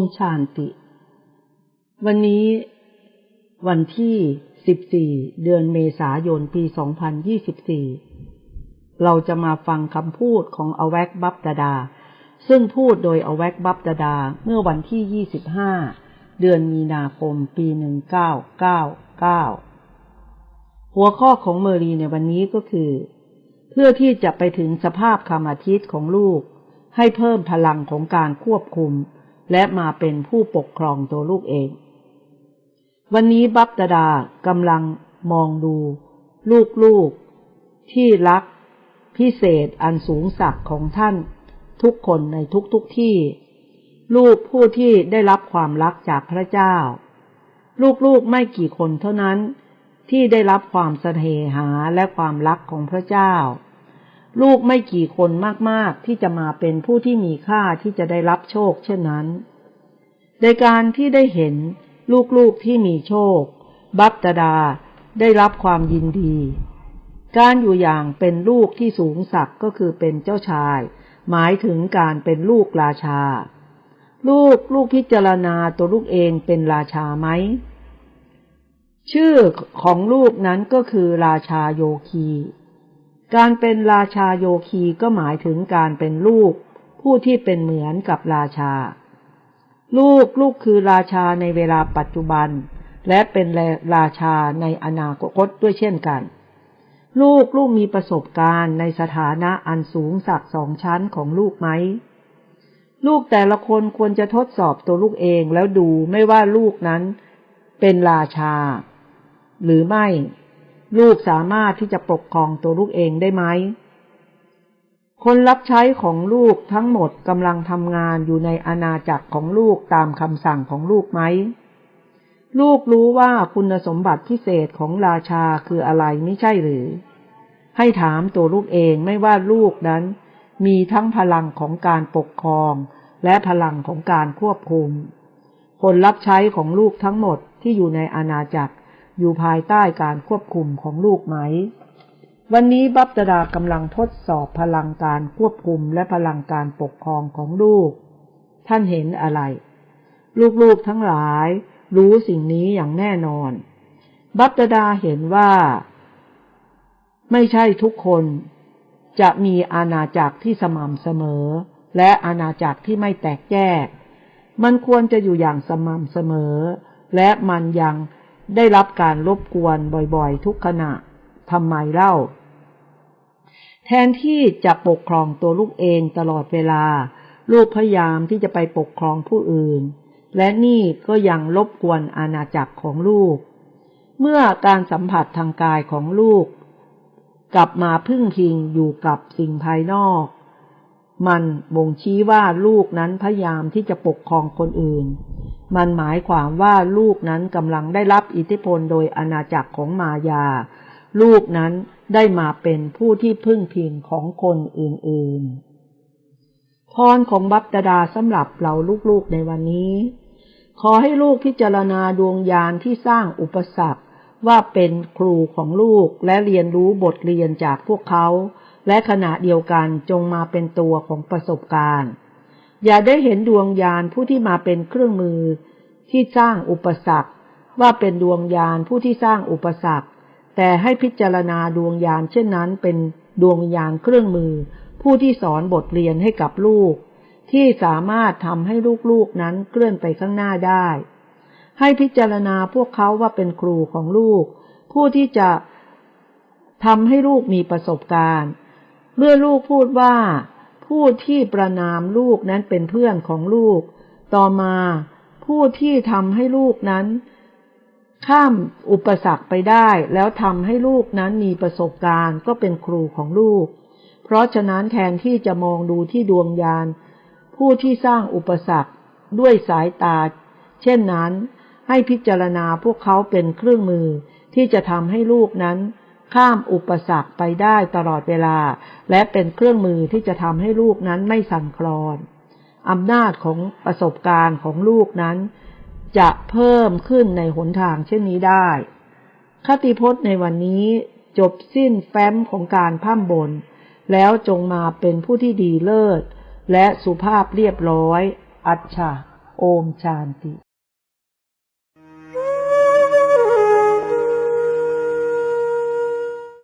มชานติ วันนี้วันที่ 14 เดือนเมษายน ปี 2024 เราจะมาฟังคำพูดของอแวกบับดาดา ซึ่งพูดโดยอแวกบับดาดาเมื่อวันที่ 25 เดือนมีนาคม ปี 1999 หัวข้อของเมอรีในวันนี้ก็คือ เพื่อที่จะไปถึงสภาพคำอาทิตย์ของลูกให้เพิ่มพลังของการควบคุม และมาเป็นผู้ปกครองตัวลูกเอง วันนี้บับดาดากำลังมองดู ลูกๆ ที่รัก พิเศษอันสูงสักของท่าน ทุกคนในทุกๆทที่ ลูกผู้ที่ได้รับความรักจากพระเจ้า ลูกๆไม่กี่คนเท่านั้นที่ได้รับความเสน่หาและความรักของพระเจ้า ลูกไม่กี่คนมากๆ ที่จะมาเป็นผู้ที่มีค่าที่จะได้รับโชคเช่นนั้นในการที่ได้เห็นลูกๆที่มีโชค บัพตดาได้รับความยินดี การอยู่อย่างเป็นลูกที่สูงสักก็คือเป็นเจ้าชาย หมายถึงการเป็นลูกราชา ลูกลูกพิจารณาตัวลูกเองเป็นราชาไหม ชื่อของลูกนั้นก็คือราชาโยคี การเป็นราชาโยคีก็หมายถึงการเป็นลูก ผู้ที่เป็นเหมือนกับราชา ลูกลูกคือราชาในเวลาปัจจุบัน และเป็นราชาในอนาคตด้วยเช่นกัน ลูกลูกมีประสบการณ์ในสถานะอันสูงสักสองชั้นของลูกไหม ลูกแต่ละคนควรจะทดสอบตัวลูกเองแล้วดูไม่ว่าลูกนั้นเป็นราชา หรือไม่ ลูกสามารถที่จะปกครองตัวลูกเองได้ไหม คนรับใช้ของลูกทั้งหมดกำลังทำงานอยู่ในอาณาจักรของลูกตามคำสั่งของลูกไหม ลูกรู้ว่าคุณสมบัติพิเศษของราชาคืออะไรไม่ใช่หรือ ให้ถามตัวลูกเองไม่ว่าลูกนั้น มีทั้งพลังของการปกครอง และพลังของการควบคุม คนรับใช้ของลูกทั้งหมดที่อยู่ในอาณาจักร อยู่ภายใต้การควบคุมของลูกไหม วันนี้บัพตดากำลังทดสอบพลังการควบคุมและพลังการปกครองของลูก ท่านเห็นอะไร ลูกๆทั้งหลายรู้สิ่งนี้อย่างแน่นอน บัพตดาเห็นว่า ไม่ใช่ทุกคนจะมีอาณาจักรที่สม่ำเสมอ และอาณาจักรที่ไม่แตกแยก มันควรจะอยู่อย่างสม่ำเสมอ และมันยัง ได้รับการรบกวนบ่อยๆ ทุกขณะทำไมเล่า แทนที่จะปกครองตัวลูกเองตลอดเวลา ลูกพยายามที่จะไปปกครองผู้อื่น และนี่ก็ยังลบกวนอาณาจักรของลูก เมื่อการสัมผัสทางกายของลูก กลับมาพึ่งพิงอยู่กับสิ่งภายนอก มันบ่งชี้ว่าลูกนั้นพยายามที่จะปกครองคนอื่น มันหมายความว่าลูกนั้นกำลังได้รับอิทธิพลโดยอาณาจักรของมายา ลูกนั้นได้มาเป็นผู้ที่พึ่งพิงของคนอื่นๆ พรของบัพตดาสำหรับเราลูกๆในวันนี้ ขอให้ลูกพิจารณาดวงยานที่สร้างอุปสรรคว่าเป็นครูของลูกและเรียนรู้บทเรียนจากพวกเขา และขณะเดียวกันจงมาเป็นตัวของประสบการณ์ อย่าได้เห็นดวงยานผู้ที่มาเป็นเครื่องมือ ที่สร้างอุปสรรค ว่าเป็นดวงยานผู้ที่สร้างอุปสรรค แต่ให้พิจารณาดวงยานเช่นนั้น เป็นดวงยานเครื่องมือ ผู้ที่สอนบทเรียนให้กับลูก ที่สามารถทำให้ลูกๆนั้นเคลื่อนไปข้างหน้าได้ ให้พิจารณาพวกเขาว่าเป็นครูของลูก ผู้ที่จะทำให้ลูกมีประสบการณ์ เมื่อลูกพูดว่า ผู้ที่ประนามลูกนั้นเป็นเพื่อนของลูก ต่อมาผู้ที่ทำให้ลูกนั้น ข้ามอุปสรรคไปได้ แล้วทำให้ลูกนั้นมีประสบการณ์ก็เป็นครูของลูก เพราะฉะนั้นแทนที่จะมองดูที่ดวงยาน ผู้ที่สร้างอุปสรรคด้วยสายตา เช่นนั้น ให้พิจารณาพวกเขาเป็นเครื่องมือที่จะทำให้ลูกนั้น ข้ามอุปสรรคไปได้ตลอดเวลา และเป็นเครื่องมือที่จะทำให้ลูกนั้นไม่สั่นคลอนอำนาจของประสบการณ์ของลูกนั้น จะเพิ่มขึ้นในหนทางเช่นนี้ได้คติพจน์ในวันนี้จบสิ้นแฟ้มของการพั่มบน แล้วจงมาเป็นผู้ที่ดีเลิศ และสุภาพเรียบร้อย อัจฉาโอมชานติ